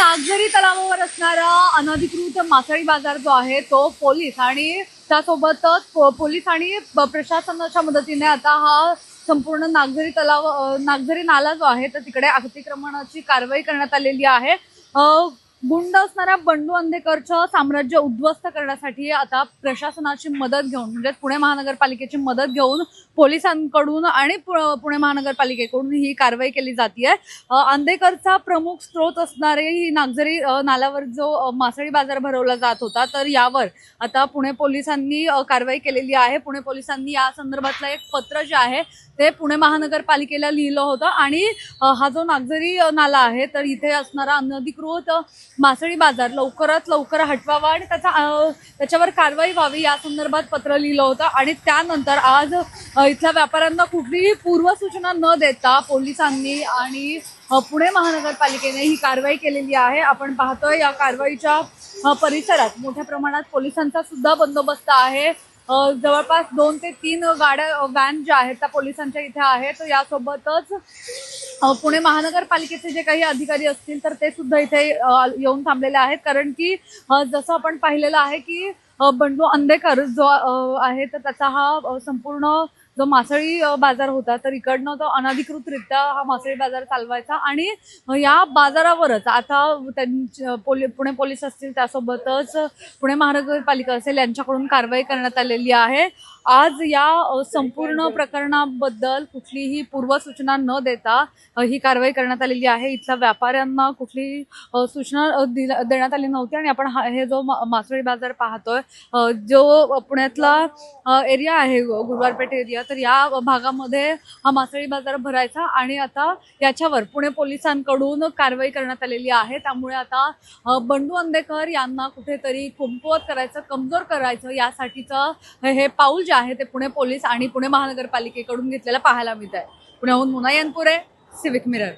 नागझरी तलावावर असणारा अनधिकृत मासळी बाजार जो आहे तो पोलीस आणि त्यासोबतच पोलीस आणि प्रशासनाच्या मदतीने आता हा संपूर्ण नागझरी तलाव नागझरी नाला जो आहे तर तिकडे अतिक्रमणाची कारवाई करण्यात आलेली आहे. गुंड असणाऱ्या बंडू अंधेकरचं साम्राज्य उद्ध्वस्त करण्यासाठी आता प्रशासनाची मदत घेऊन म्हणजे पुणे महानगरपालिकेची मदत घेऊन पोलिसांकडून आणि पु- पुणे महानगरपालिकेकडून ही कारवाई केली जाते आहे अंधेकरचा प्रमुख स्रोत असणारे ही नागझरी नाल्यावर जो मासळी बाजार भरवला जात होता तर यावर आता पुणे पोलिसांनी कारवाई केलेली आहे. पुणे पोलिसांनी या संदर्भातलं एक पत्र जे आहे ते पुणे महानगरपालिकेला लिहिलं होतं. आणि हा जो नागझरी नाला आहे तर इथे असणारा अनधिकृत मासळी बाजार लवकरात लवकर हटवावा आणि त्याचा त्याच्यावर कारवाई व्हावी या संदर्भात पत्र लिहिलं होतं. आणि त्यानंतर आज इथल्या व्यापाऱ्यांना कुठलीही पूर्वसूचना न देता पोलिसांनी आणि पुणे महानगरपालिकेने ही कारवाई केलेली आहे. आपण पाहतोय या कारवाईच्या परिसरात मोठ्या प्रमाणात पोलिसांचा सुद्धा बंदोबस्त आहे. जवळपास दोन ते तीन गाड्या व्हॅन ज्या आहेत त्या पोलिसांच्या इथे आहेत. यासोबतच पुणे महानगरपालिकेचे जे काही अधिकारी असतील तर ते सुद्धा इथे येऊन थांबलेले आहेत. कारण की जसं आपण पाहिलेलं आहे की बंडू अंधेकर जो आहे तर त्याचा हा संपूर्ण जो मासळी बाजार होता तर इकडनं तो अनधिकृतरित्या हा मासळी बाजार चालवायचा आणि या बाजारावरच आता त्यांच्या पोली पुणे पोलीस असतील त्यासोबतच पुणे महानगरपालिका असेल यांच्याकडून कारवाई करण्यात आलेली आहे. आज या संपूर्ण प्रकरणाबद्दल कुठलीही पूर्वसूचना न देता ही कारवाई करण्यात आलेली आहे. इथल्या व्यापाऱ्यांना कुठलीही अ, सूचना देण्यात आली नव्हती आणि आपण हा हे जो मासळी बाजार पाहतोय जो पुण्यातला एरिया आहे गुरुवारपेठ एरिया तर या भागामध्ये हा मासळी बाजार भरायचा आणि आता याच्यावर पुणे पोलिसांकडून कारवाई करण्यात आलेली आहे. त्यामुळे आता बंडू अंधेकर यांना कुठेतरी कुंपवत करायचं कमजोर करायचं यासाठीचं हे पाऊल जे आहे ते पुणे पोलीस आणि पुणे महानगरपालिकेकडून घेतलेलं पाहायला मिळत आहे पुण्याहून मुना आहे सिविक मिरर